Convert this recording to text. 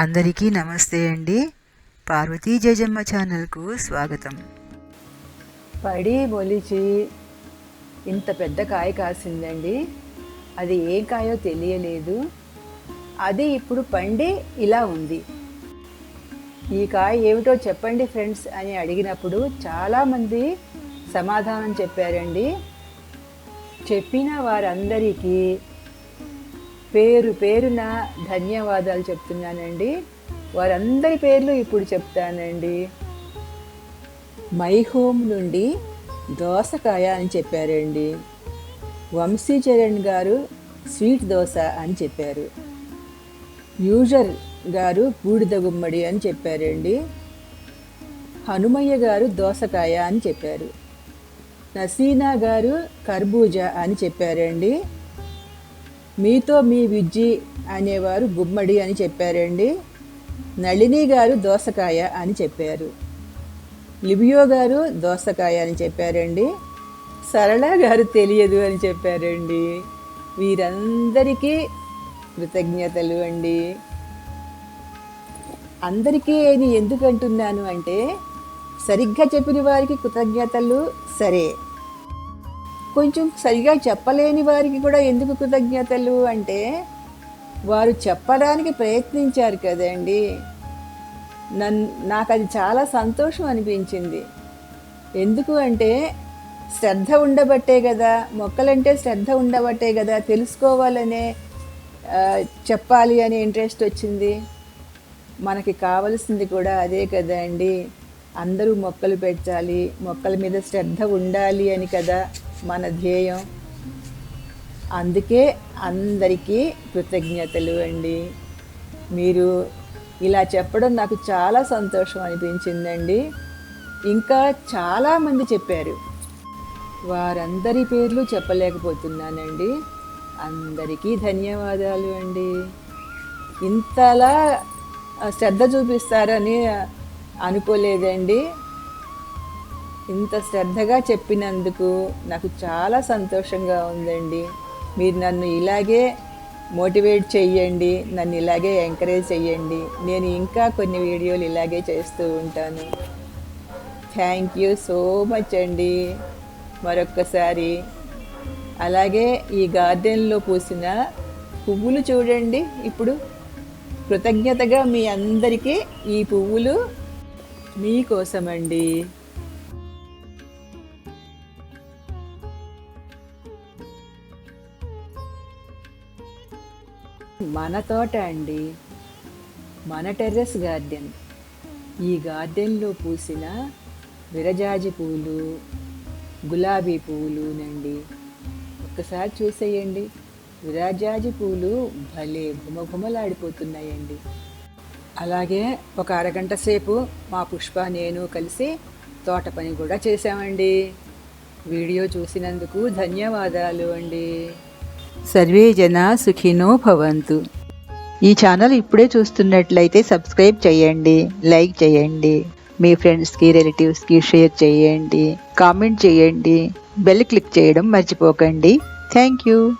అందరికీ నమస్తే అండి. పార్వతీ జయజమ్మ ఛానల్కు స్వాగతం. పడి మొలిచి ఇంత పెద్ద కాయ కాసిందండి. అది ఏ కాయో తెలియలేదు. అది ఇప్పుడు పండి ఇలా ఉంది. ఈ కాయ ఏమిటో చెప్పండి ఫ్రెండ్స్ అని అడిగినప్పుడు చాలామంది సమాధానం చెప్పారండి. చెప్పిన వారందరికీ పేరు పేరున ధన్యవాదాలు చెప్తున్నానండి. వారందరి పేర్లు ఇప్పుడు చెప్తానండి. మై హోమ్ నుండి దోసకాయ అని చెప్పారండి. వంశీ చరణ్ గారు స్వీట్ దోశ అని చెప్పారు. యూజర్ గారు బూడిద గుమ్మడి అని చెప్పారండి. హనుమయ్య గారు దోసకాయ అని చెప్పారు. నసీనా గారు కర్బూజా అని చెప్పారండి. మీతో మీ విజ్జి అనేవారు గుమ్మడి అని చెప్పారండి. నళిని గారు దోసకాయ అని చెప్పారు. లిబియో గారు దోసకాయ అని చెప్పారండి. సరళ గారు తెలియదు అని చెప్పారండి. వీరందరికీ కృతజ్ఞతలు అండి. అందరికీ అని ఎందుకు అంటున్నాను అంటే సరిగ్గా చెప్పిన వారికి కృతజ్ఞతలు సరే. కొంచెం సరిగా చెప్పలేని వారికి కూడా ఎందుకు కృతజ్ఞతలు అంటే వారు చెప్పడానికి ప్రయత్నించారు కదండి. నన్ను నాకు అది చాలా సంతోషం అనిపించింది. ఎందుకు అంటే శ్రద్ధ ఉండబట్టే కదా మొక్కలంటే శ్రద్ధ ఉండబట్టే కదా తెలుసుకోవాలనే చెప్పాలి అనే ఇంట్రెస్ట్ వచ్చింది. మనకి కావలసింది కూడా అదే కదా అండి అందరూ మొక్కలు పెట్టాలి మొక్కల మీద శ్రద్ధ ఉండాలి అని కదా. మన ధ్యేయం. అందుకే అందరికీ కృతజ్ఞతలు అండి. మీరు ఇలా చెప్పడం నాకు చాలా సంతోషం అనిపించిందండి. ఇంకా చాలామంది చెప్పారు. వారందరి పేర్లు చెప్పలేకపోతున్నానండి. అందరికీ ధన్యవాదాలు అండి. ఇంతలా శ్రద్ధ చూపిస్తారని అనుకోలేదండి. ఇంత శ్రద్ధగా చెప్పినందుకు నాకు చాలా సంతోషంగా ఉందండి. మీరు నన్ను ఇలాగే మోటివేట్ చెయ్యండి నన్ను ఇలాగే ఎంకరేజ్ చెయ్యండి. నేను ఇంకా కొన్ని వీడియోలు ఇలాగే చేస్తూ ఉంటాను. థ్యాంక్ యూ సో మచ్ అండి. మరొక్కసారి. అలాగే ఈ గార్డెన్లో పూసిన పువ్వులు చూడండి ఇప్పుడు. కృతజ్ఞతగా మీ అందరికీ ఈ పువ్వులు మీకోసమండి. మన తోట అండి. మన టెర్రస్ గార్డెన్. ఈ గార్డెన్లో పూసిన విరజాజి పూలు గులాబీ పూలు నండి. ఒక్కసారి చూసేయండి. విరజాజి పూలు భలే ఘుమఘుమలాడిపోతున్నాయండి. అలాగే ఒక అరగంట సేపు మా పుష్ప నేను కలిసి తోట పని కూడా చేశామండి. వీడియో చూసినందుకు ధన్యవాదాలు అండి. సర్వే జన సుఖినో భవంతు. ఈ ఛానల్ ఇప్పుడే చూస్తున్నట్లయితే సబ్స్క్రైబ్ చేయండి లైక్ చేయండి మీ ఫ్రెండ్స్కి రిలేటివ్స్కి షేర్ చేయండి కామెంట్ చేయండి బెల్ క్లిక్ చేయడం మర్చిపోకండి. Thank you.